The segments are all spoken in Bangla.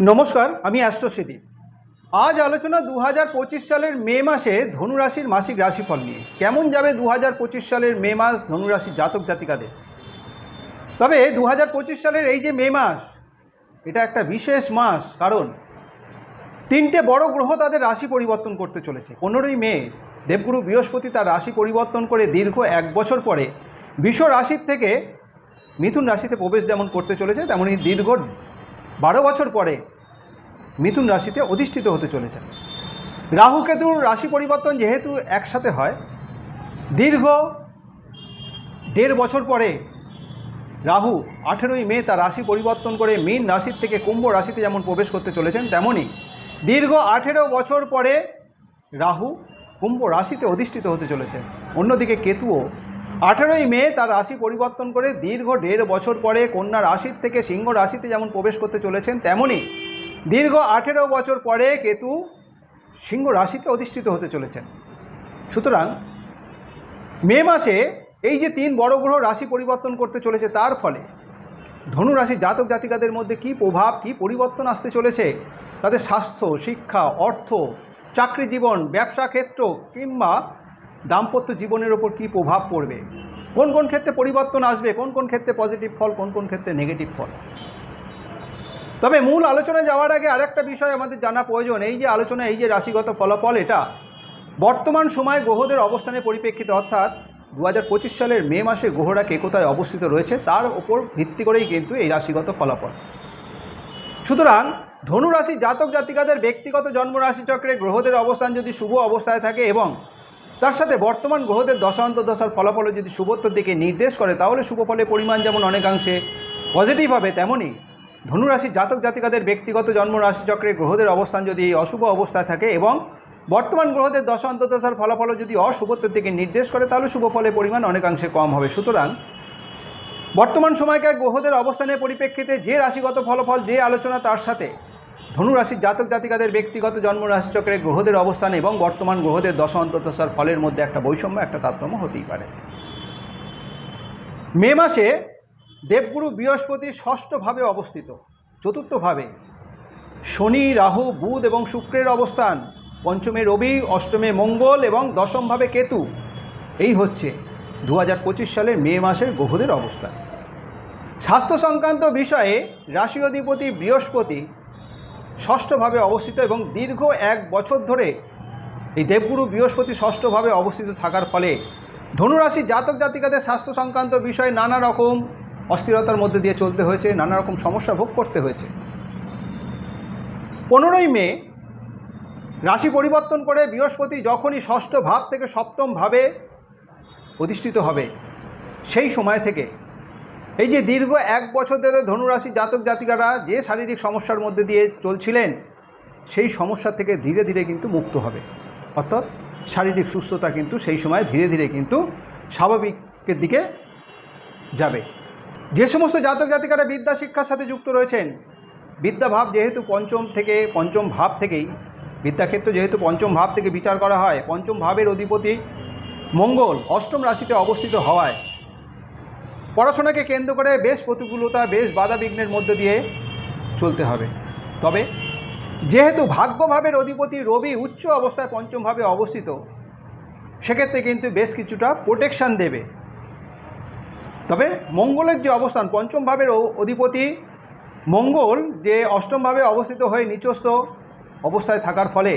নমস্কার, আমি অ্যাস্ট্রোসিদীপ আজ আলোচনা দু হাজার পঁচিশ সালের মে মাসে ধনুরাশির মাসিক রাশিফল নিয়ে। কেমন যাবে দু হাজার পঁচিশ সালের মে মাস ধনুরাশির জাতক জাতিকাদের? তবে দু হাজার পঁচিশ সালের এই যে মে মাস, এটা একটা বিশেষ মাস, কারণ তিনটে বড় গ্রহ তাদের রাশি পরিবর্তন করতে চলেছে। পনেরোই মে, দেবগুরু বৃহস্পতি তার রাশি পরিবর্তন করে দীর্ঘ এক বছর পরে বিশ্ব রাশির থেকে মিথুন রাশিতে প্রবেশ যেমন করতে চলেছে তেমনই দীর্ঘ বারো বছর পরে মিথুন রাশিতে অধিষ্ঠিত হতে চলেছেন। রাহু কেতুর রাশি পরিবর্তন যেহেতু একসাথে হয়, দীর্ঘ দেড় বছর পরে রাহু আঠেরোই মে তার রাশি পরিবর্তন করে মীন রাশির থেকে কুম্ভ রাশিতে যেমন প্রবেশ করতে চলেছেন তেমনই দীর্ঘ আঠেরো বছর পরে রাহু কুম্ভ রাশিতে অধিষ্ঠিত হতে চলেছেন। অন্যদিকে কেতুও আঠেরোই মে তার রাশি পরিবর্তন করে দীর্ঘ দেড় বছর পরে কন্যা রাশির থেকে সিংহ রাশিতে যেমন প্রবেশ করতে চলেছেন তেমনই দীর্ঘ আঠেরো বছর পরে কেতু সিংহ রাশিতে অধিষ্ঠিত হতে চলেছেন। সুতরাং মে মাসে এই যে তিন বড় গ্রহ রাশি পরিবর্তন করতে চলেছে, তার ফলে ধনু রাশির জাতক জাতিকাদের মধ্যে কী প্রভাব, কী পরিবর্তন আসতে চলেছে? তাদের স্বাস্থ্য, শিক্ষা, অর্থ, চাকরি জীবন, ব্যবসা ক্ষেত্র কিংবা দাম্পত্য জীবনের ওপর কী প্রভাব পড়বে? কোন কোন ক্ষেত্রে পরিবর্তন আসবে? কোন কোন ক্ষেত্রে পজিটিভ ফল? কোন কোন ক্ষেত্রে নেগেটিভ ফল? তবে মূল আলোচনায় যাওয়ার আগে আরেকটা বিষয় আমাদের জানা প্রয়োজন। এই যে আলোচনা, এই যে রাশিগত ফলাফল, এটা বর্তমান সময় গ্রহদের অবস্থানের পরিপ্রেক্ষিতে, অর্থাৎ দু হাজার পঁচিশ সালের মে মাসে গ্রহরা কে কোথায় অবস্থিত রয়েছে, তার ওপর ভিত্তি করেই কিন্তু এই রাশিগত ফলাফল। সুতরাং ধনুরাশি জাতক জাতিকাদের ব্যক্তিগত জন্ম রাশিচক্রে গ্রহদের অবস্থান যদি শুভ অবস্থায় থাকে এবং তার সাথে বর্তমান গ্রহদের দশান্ত দশার ফলাফলও যদি শুভত্বর দিকে নির্দেশ করে, তাহলে শুভ ফলের পরিমাণ যেমন অনেকাংশে পজিটিভ হবে, তেমনই ধনুরাশির জাতক জাতিকাদের ব্যক্তিগত জন্ম রাশিচক্রে গ্রহদের অবস্থান যদি অশুভ অবস্থায় থাকে এবং বর্তমান গ্রহদের দশা অন্তদশার ফলাফলও যদি অশুভত্বের দিকে নির্দেশ করে, তাহলে শুভ ফলের পরিমাণ অনেকাংশে কম হবে। সুতরাং বর্তমান সময়কার গ্রহদের অবস্থানের পরিপ্রেক্ষিতে যে রাশিগত ফলাফল, যে আলোচনা তার সাথে ধনুরাশির জাতক জাতিকাদের ব্যক্তিগত জন্ম রাশিচক্রে গ্রহদের অবস্থান এবং বর্তমান গ্রহদের দশা অন্তদশার ফলের মধ্যে একটা বৈষম্য, একটা তারতম্য হতেই পারে। মে মাসে দেবগুরু বৃহস্পতি ষষ্ঠভাবে অবস্থিত। চতুর্থভাবে শনি, রাহু, বুধ এবং শুক্রের অবস্থান। পঞ্চমে রবি, অষ্টমে মঙ্গল এবং দশমভাবে কেতু। এই হচ্ছে দু হাজার পঁচিশ সালের মে মাসের গ্রহদের অবস্থান। স্বাস্থ্য সংক্রান্ত বিষয়ে রাশি অধিপতি বৃহস্পতি ষষ্ঠভাবে অবস্থিত এবং দীর্ঘ এক বছর ধরে এই দেবগুরু বৃহস্পতি ষষ্ঠভাবে অবস্থিত থাকার ফলে ধনুরাশি জাতক জাতিকাদের স্বাস্থ্য সংক্রান্ত বিষয়ে নানা রকম অস্থিরতার মধ্যে দিয়ে চলতে হয়েছে, নানা রকম সমস্যা ভোগ করতে হয়েছে। পনেরোই মে রাশি পরিবর্তন করে বৃহস্পতি যখনই ষষ্ঠ ভাব থেকে সপ্তম ভাবে অধিষ্ঠিত হবে, সেই সময় থেকে এই যে দীর্ঘ এক বছর ধরে ধনুরাশি জাতক জাতিকারা যে শারীরিক সমস্যার মধ্যে দিয়ে চলছিলেন, সেই সমস্যা থেকে ধীরে ধীরে কিন্তু মুক্ত হবে। অর্থাৎ শারীরিক সুস্থতা কিন্তু সেই সময় ধীরে ধীরে কিন্তু স্বাভাবিকের দিকে যাবে। যে সমস্ত জাতক জাতিকারা বিদ্যা শিক্ষার সাথে যুক্ত রয়েছেন বিদ্যাভাব যেহেতু পঞ্চম থেকে, পঞ্চম ভাব থেকেই, বিদ্যাক্ষেত্র যেহেতু পঞ্চম ভাব থেকে বিচার করা হয়, পঞ্চম ভাবের অধিপতি মঙ্গল অষ্টম রাশিতে অবস্থিত হওয়ায় পড়াশোনাকে কেন্দ্র করে বেশ প্রতিকূলতা, বেশ বাধা বিঘ্নের মধ্যে দিয়ে চলতে হবে। তবে যেহেতু ভাগ্যভাবের অধিপতি রবি উচ্চ অবস্থায় পঞ্চমভাবে অবস্থিত, সেক্ষেত্রে কিন্তু বেশ কিছুটা প্রোটেকশান দেবে। তবে মঙ্গলের যে অবস্থান পঞ্চম ভাবের অধিপতি মঙ্গল যে অষ্টমভাবে অবস্থিত হয়ে নিচস্থ অবস্থায় থাকার ফলে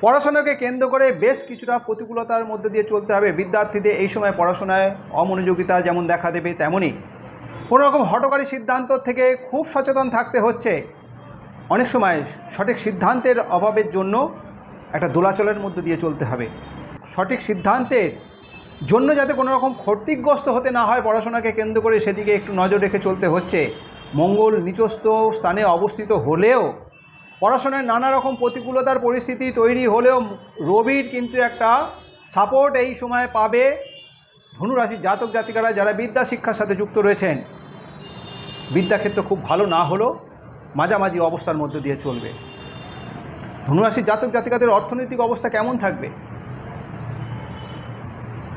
পড়াশোনাকে কেন্দ্র করে বেশ কিছুটা প্রতিকূলতার মধ্যে দিয়ে চলতে হবে। বিদ্যার্থীদের এই সময় পড়াশোনায় অমনোযোগিতা যেমন দেখা দেবে তেমনই কোনো রকম হটকারী সিদ্ধান্ত থেকে খুব সচেতন থাকতে হচ্ছে। অনেক সময় সঠিক সিদ্ধান্তের অভাবের জন্য একটা দোলাচলের মধ্যে দিয়ে চলতে হবে। সঠিক সিদ্ধান্তের জন্য যাতে কোনো রকম ক্ষতিগ্রস্ত হতে না হয়, পড়াশোনাকে কেন্দ্র করে সেদিকে একটু নজর রেখে চলতে হচ্ছে। মঙ্গল নিচস্থ স্থানে অবস্থিত হলেও পড়াশোনায় নানা রকম প্রতিকূলতার পরিস্থিতি তৈরি হলেও রবির কিন্তু একটা সাপোর্ট এই সময় পাবে ধনুরাশির জাতক জাতিকারা যারা বিদ্যা শিক্ষার সাথে যুক্ত রয়েছেন। বিদ্যাক্ষেত্র খুব ভালো না হলেও মাঝামাঝি অবস্থার মধ্যে দিয়ে চলবে। ধনুরাশির জাতক জাতিকাদের অর্থনৈতিক অবস্থা কেমন থাকবে?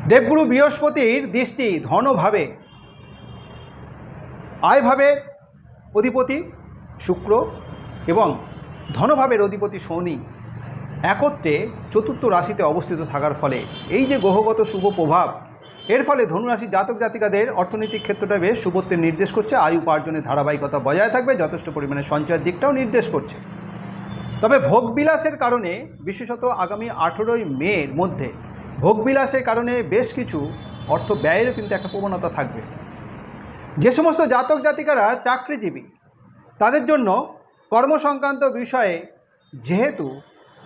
দেবগুরু বৃহস্পতির দৃষ্টি ধনভাবে, আয়ভাবে, অধিপতি, শুক্র এবং ধনভাবের অধিপতি শনি একত্রে চতুর্থ রাশিতে অবস্থিত থাকার ফলে এই যে গ্রহগত শুভ প্রভাব, এর ফলে ধনুরাশি জাতক জাতিকাদের অর্থনৈতিক ক্ষেত্রটা বেশ শুভত্বের নির্দেশ করছে। আয় উপার্জনের ধারাবাহিকতা বজায় থাকবে, যথেষ্ট পরিমাণে সঞ্চয়ের দিকটাও নির্দেশ করছে। তবে ভোগবিলাসের কারণে, বিশেষত আগামী আঠেরোই মের মধ্যে, ভোগবিলাসের কারণে বেশ কিছু অর্থ ব্যয়েরও কিন্তু একটা প্রবণতা থাকবে। যে সমস্ত জাতক জাতিকারা চাকরিজীবী, তাদের জন্য কর্মসংক্রান্ত বিষয়ে যেহেতু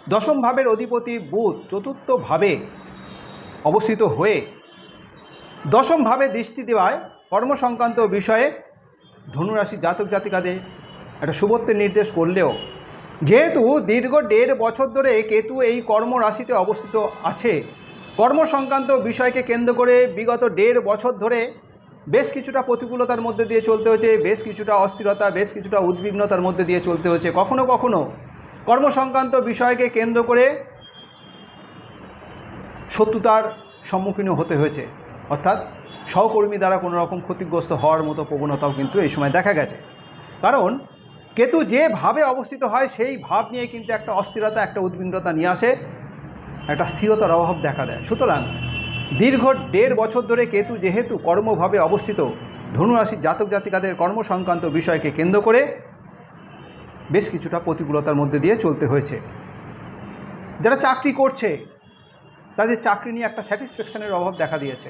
দশম ভাবের অধিপতি বুধ চতুর্থভাবে অবস্থিত হয়ে দশম ভাবে দৃষ্টি দেওয়ায় কর্মসংক্রান্ত বিষয়ে ধনুরাশি জাতক জাতিকাদের একটা শুভত্বের নির্দেশ করলেও, যেহেতু দীর্ঘ দেড় বছর ধরে কেতু এই কর্মরাশিতে অবস্থিত আছে কর্ম সংক্রান্ত বিষয়কে কেন্দ্র করে বিগত দেড় বছর ধরে বেশ কিছুটা প্রতিকূলতার মধ্যে দিয়ে চলতে হয়েছে বেশ কিছুটা অস্থিরতা, বেশ কিছুটা উদ্বিগ্নতার মধ্যে দিয়ে চলতে হয়েছে কখনো কখনো কর্মসংক্রান্ত বিষয়কে কেন্দ্র করে শত্রুতার সম্মুখীন হতে হয়েছে। অর্থাৎ সহকর্মী দ্বারা কোনো রকম ক্ষতিগ্রস্ত হওয়ার মতো প্রবণতাও কিন্তু এই সময় দেখা গেছে। কারণ কেতু যে ভাবে অবস্থিত হয়, সেই ভাব নিয়ে কিন্তু একটা অস্থিরতা, একটা উদ্বিগ্নতা নিয়ে আসে, একটা স্থিরতার অভাব দেখা দেয়। সুতরাং দীর্ঘ দেড় বছর ধরে কেতু যেহেতু কর্মভাবে অবস্থিত ধনুরাশির জাতক জাতিকাদের কর্ম সংক্রান্ত বিষয়কে কেন্দ্র করে বেশ কিছুটা প্রতিকূলতার মধ্যে দিয়ে চলতে হয়েছে। যারা চাকরি করছে, তাদের চাকরি নিয়ে একটা স্যাটিসফ্যাকশনের অভাব দেখা দিয়েছে।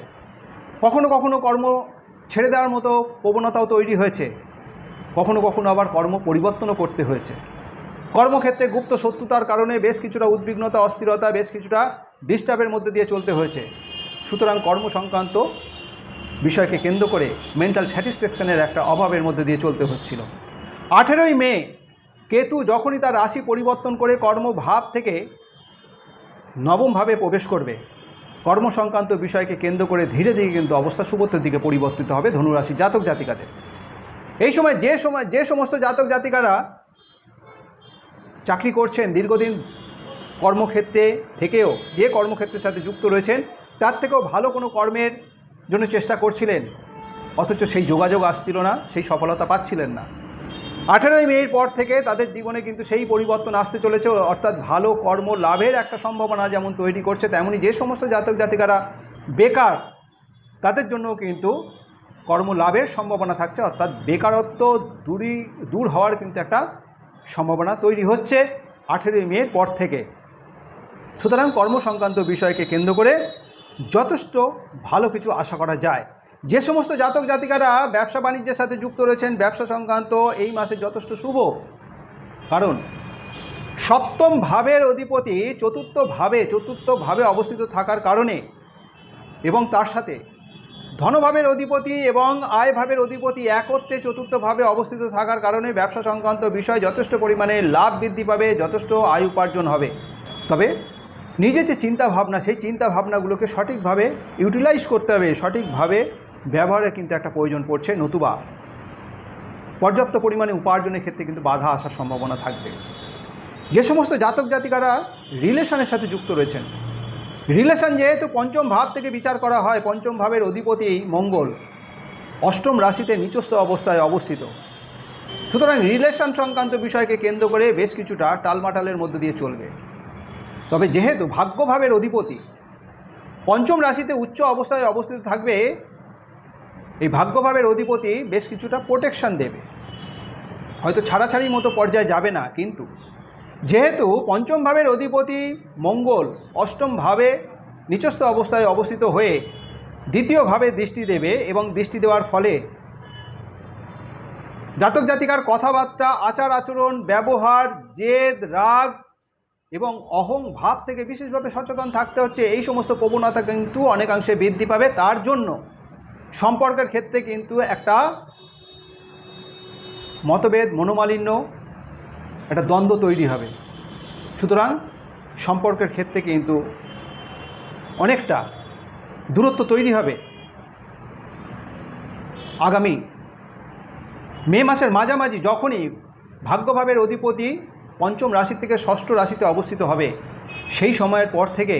কখনো কখনো কর্ম ছেড়ে দেওয়ার মতো প্রবণতাও তৈরি হয়েছে। কখনো কখনো আবার কর্ম পরিবর্তনও করতে হয়েছে। কর্মক্ষেত্রে গুপ্ত শত্রুতার কারণে বেশ কিছুটা উদ্বিগ্নতা, অস্থিরতা, বেশ কিছুটা ডিস্টার্বের মধ্যে দিয়ে চলতে হয়েছে। সুতরাং কর্ম সংক্রান্ত বিষয়কে কেন্দ্র করে মেন্টাল স্যাটিসফ্যাকশনের একটা অভাবের মধ্যে দিয়ে চলতে হচ্ছিল। আঠেরোই মে, কেতু যখনই তার রাশি পরিবর্তন করে কর্মভাব থেকে নবমভাবে প্রবেশ করবে, কর্ম সংক্রান্ত বিষয়কে কেন্দ্র করে ধীরে ধীরে কিন্তু অবস্থা শুভত্বের দিকে পরিবর্তিত হবে ধনুরাশি জাতক জাতিকাদের। এই সময় যে সময়, যে সমস্ত জাতক জাতিকারা চাকরি করছেন, দীর্ঘদিন কর্মক্ষেত্রে থেকেও, যে কর্মক্ষেত্রের সাথে যুক্ত রয়েছেন তার থেকেও ভালো কোনো কর্মের জন্য চেষ্টা করছিলেন, অথচ সেই যোগাযোগ আসছিল না, সেই সফলতা পাচ্ছিলেন না। আঠেরোই মেয়ের পর থেকে তাদের জীবনে কিন্তু সেই পরিবর্তন আসতে চলেছে, অর্থাৎ ভালো কর্ম লাভের একটা সম্ভাবনা যেমন তৈরি করছে তেমনই যে সমস্ত জাতক জাতিকারা বেকার, তাদের জন্যও কিন্তু কর্ম লাভের সম্ভাবনা থাকছে, অর্থাৎ বেকারত্ব দূরই দূর হওয়ার কিন্তু একটা সম্ভাবনা তৈরি হচ্ছে আঠেরোই মেয়ের পর থেকে। সুতরাং কর্মসংক্রান্ত বিষয়কে কেন্দ্র করে যথেষ্ট ভালো কিছু আশা করা যায়। যে সমস্ত জাতক জাতিকারা ব্যবসা বাণিজ্যের সাথে যুক্ত রয়েছেন, ব্যবসা সংক্রান্ত এই মাসে যথেষ্ট শুভ। কারণ সপ্তম ভাবের অধিপতি চতুর্থ ভাবে চতুর্থ ভাবে অবস্থিত থাকার কারণে এবং তার সাথে ধনভাবের অধিপতি এবং আয় ভাবের অধিপতি একত্রে চতুর্থভাবে অবস্থিত থাকার কারণে ব্যবসা সংক্রান্ত বিষয় যথেষ্ট পরিমাণে লাভ বৃদ্ধি পাবে, যথেষ্ট আয় উপার্জন হবে। তবে নিজের যে চিন্তা ভাবনা সেই চিন্তা ভাবনাগুলোকে সঠিকভাবে ইউটিলাইজ করতে হবে, সঠিকভাবে ব্যবহারে কিন্তু একটা প্রয়োজন পড়ছে নতুবা। পর্যাপ্ত পরিমাণে উপার্জনের ক্ষেত্রে কিন্তু বাধা আসার সম্ভাবনা থাকবে। যে সমস্ত জাতক জাতিকারা রিলেশনের সাথে যুক্ত রয়েছেন রিলেশন যেহেতু পঞ্চম ভাব থেকে বিচার করা হয়, পঞ্চম ভাবের অধিপতি মঙ্গল, অষ্টম রাশিতে নিচস্থ অবস্থায় অবস্থিত। সুতরাং রিলেশন সংক্রান্ত বিষয়কে কেন্দ্র করে বেশ কিছুটা টালমাটালের মধ্যে দিয়ে চলবে। তবে যেহেতু ভাগ্যভাবের অধিপতি, পঞ্চম রাশিতে উচ্চ অবস্থায় অবস্থিত থাকবে, এই ভাগ্যভাবের অধিপতি বেশ কিছুটা প্রোটেকশন দেবে। হয়তো ছাড়াছাড়ির মতো পর্যায়ে যাবে না, কিন্তু যেহেতু পঞ্চম ভাবের অধিপতি মঙ্গল অষ্টম ভাবে নিচস্থ অবস্থায় অবস্থিত হয়ে দ্বিতীয়ভাবে দৃষ্টি দেবে এবং দৃষ্টি দেওয়ার ফলে জাতক জাতিকার কথাবার্তা, আচার আচরণ, ব্যবহার, জেদ, রাগ এবং অহং ভাব থেকে বিশেষভাবে সচেতন থাকতে হচ্ছে। এই সমস্ত প্রবণতা কিন্তু অনেকাংশে বৃদ্ধি পাবে। তার জন্য সম্পর্কের ক্ষেত্রে কিন্তু একটা মতভেদ, মনোমালিন্য, একটা দ্বন্দ্ব তৈরি হবে। সুতরাং সম্পর্কের ক্ষেত্রে কিন্তু অনেকটা দূরত্ব তৈরি হবে। আগামী মে মাসের মাঝামাঝি যখনই ভাগ্যভাবের অধিপতি পঞ্চম রাশি থেকে ষষ্ঠ রাশিতে অবস্থিত হবে। সেই সময়ের পর থেকে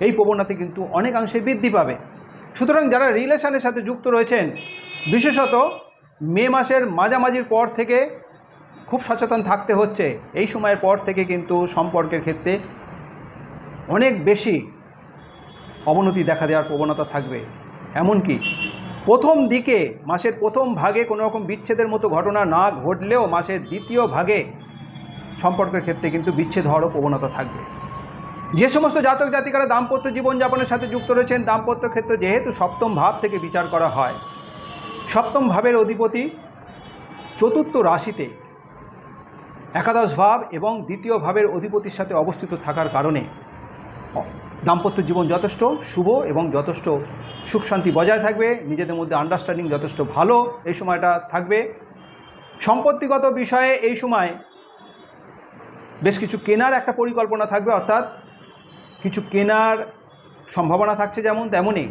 এই প্রবণতা কিন্তু অনেকাংশে বৃদ্ধি পাবে। সুতরাং যারা রিলেশনের সাথে যুক্ত রয়েছেন, বিশেষত মে মাসের মাঝামাঝির পর থেকে খুব সচেতন থাকতে হচ্ছে। এই সময়ের পর থেকে কিন্তু সম্পর্কের ক্ষেত্রে অনেক বেশি অবনতি দেখা দেওয়ার প্রবণতা থাকবে। এমনকি প্রথম দিকে, মাসের প্রথম ভাগে কোনো রকম বিচ্ছেদের মতো ঘটনা না ঘটলেও মাসের দ্বিতীয় ভাগে সম্পর্কের ক্ষেত্রে কিন্তু বিচ্ছেদ হওয়ারও প্রবণতা থাকবে। যে সমস্ত জাতক জাতিকারা দাম্পত্য জীবনযাপনের সাথে যুক্ত রয়েছেন, দাম্পত্য ক্ষেত্রে যেহেতু সপ্তম ভাব থেকে বিচার করা হয়, সপ্তম ভাবের অধিপতি চতুর্থ রাশিতে একাদশ ভাব এবং দ্বিতীয় ভাবের অধিপতির সাথে অবস্থিত থাকার কারণে দাম্পত্য জীবন যথেষ্ট শুভ এবং যথেষ্ট সুখ শান্তি বজায় থাকবে, নিজেদের মধ্যে আন্ডারস্ট্যান্ডিং যথেষ্ট ভালো এই সময়টা থাকবে। সম্পত্তিগত বিষয়ে এই সময় বেশ কিছু কেনার একটা পরিকল্পনা থাকবে, অর্থাৎ কিছু কেনার সম্ভাবনা থাকছে যেমন তেমনই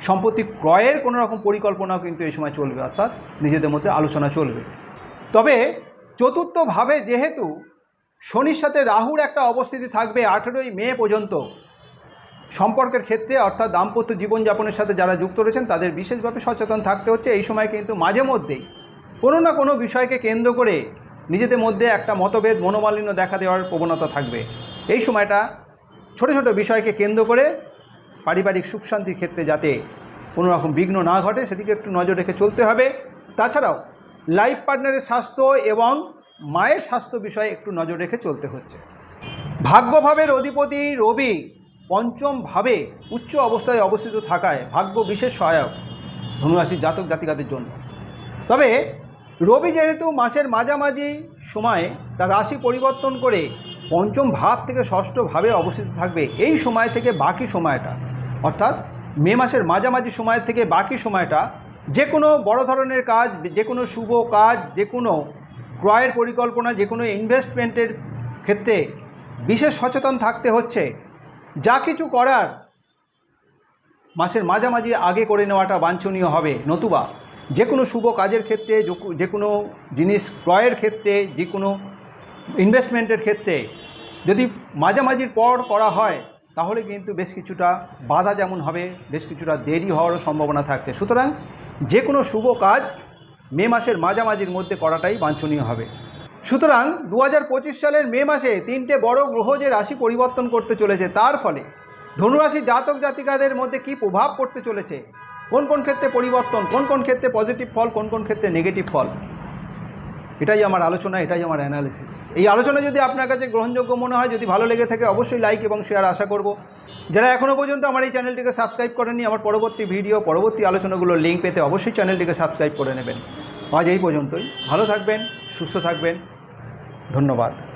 সম্পত্তি ক্রয়ের কোনো রকম পরিকল্পনাও কিন্তু এই সময় চলবে, অর্থাৎ নিজেদের মধ্যে আলোচনা চলবে। তবে চতুর্থভাবে যেহেতু শনির সাথে রাহুর একটা অবস্থিতি থাকবে আঠেরোই মে পর্যন্ত, সম্পর্কের ক্ষেত্রে, অর্থাৎ দাম্পত্য জীবনযাপনের সাথে যারা যুক্ত রয়েছেন, তাদের বিশেষভাবে সচেতন থাকতে হচ্ছে। এই সময় কিন্তু মাঝে মধ্যেই কোনো না কোনো বিষয়কে কেন্দ্র করে নিজেদের মধ্যে একটা মতভেদ মনোমালিন্য দেখা দেওয়ার প্রবণতা থাকবে। এই সময়টা ছোট ছোট বিষয়কে কেন্দ্র করে পারিবারিক সুখ শান্তির ক্ষেত্রে যাতে কোনো রকম বিঘ্ন না ঘটে, সেদিকে একটু নজর রেখে চলতে হবে। তাছাড়াও লাইফ পার্টনারের স্বাস্থ্য এবং মায়ের স্বাস্থ্য বিষয়ে একটু নজর রেখে চলতে হচ্ছে। ভাগ্যভাবের অধিপতি রবি পঞ্চমভাবে উচ্চ অবস্থায় অবস্থিত থাকায় ভাগ্য বিশেষ সহায়ক ধনুরাশির জাতক জাতিকাদের জন্য। তবে রবি যেহেতু মাসের মাঝামাঝি সময়ে তার রাশি পরিবর্তন করে পঞ্চম ভাব থেকে ষষ্ঠ ভাবে অবস্থিত থাকবে। এই সময় থেকে বাকি সময়টা, অর্থাৎ মে মাসের মাঝামাঝি সময় থেকে বাকি সময়টা, যে কোনো বড় ধরনের কাজ, যে কোনো শুভ কাজ, যে কোনো ক্রয়ের পরিকল্পনা, যে কোনো ইনভেস্টমেন্টের ক্ষেত্রে বিশেষ সচেতন থাকতে হচ্ছে। যা কিছু করার মাসের মাঝামাঝি আগে করে নেওয়াটা বাঞ্ছনীয় হবে। নতুবা যে কোনো শুভ কাজের ক্ষেত্রে, যে কোনো জিনিস ক্রয়ের ক্ষেত্রে, যে কোনো ইনভেস্টমেন্টের ক্ষেত্রে যদি মাঝামাঝির পর করা হয়, তাহলে কিন্তু বেশ কিছুটা বাধা যেমন হবে, বেশ কিছুটা দেরি হওয়ারও সম্ভাবনা থাকছে। সুতরাং যে কোনো শুভ কাজ মে মাসের মাঝামাঝির মধ্যে করাটাই বাঞ্ছনীয় হবে। সুতরাং দু হাজার পঁচিশ সালের মে মাসে তিনটে বড় গ্রহ যে রাশি পরিবর্তন করতে চলেছে, তার ফলে ধনুরাশি জাতক জাতিকাদের মধ্যে কি প্রভাব পড়তে চলেছে? কোন কোন ক্ষেত্রে পরিবর্তন, কোন কোন ক্ষেত্রে পজিটিভ ফল, কোন কোন ক্ষেত্রে নেগেটিভ ফল? এটাই আমার আলোচনা, এটাই আমার অ্যানালিসিস এই আলোচনা যদি আপনার কাছে গ্রহণযোগ্য মনে হয়, যদি ভালো লেগে থাকে অবশ্যই লাইক এবং শেয়ার আশা করব। যারা এখনও পর্যন্ত আমার এই চ্যানেলটিকে সাবস্ক্রাইব করেননি, আমার পরবর্তী ভিডিও পরবর্তী আলোচনাগুলোর লিঙ্ক পেতে অবশ্যই চ্যানেলটিকে সাবস্ক্রাইব করে নেবেন। আজ এই পর্যন্তই। ভালো থাকবেন, সুস্থ থাকবেন। ধন্যবাদ।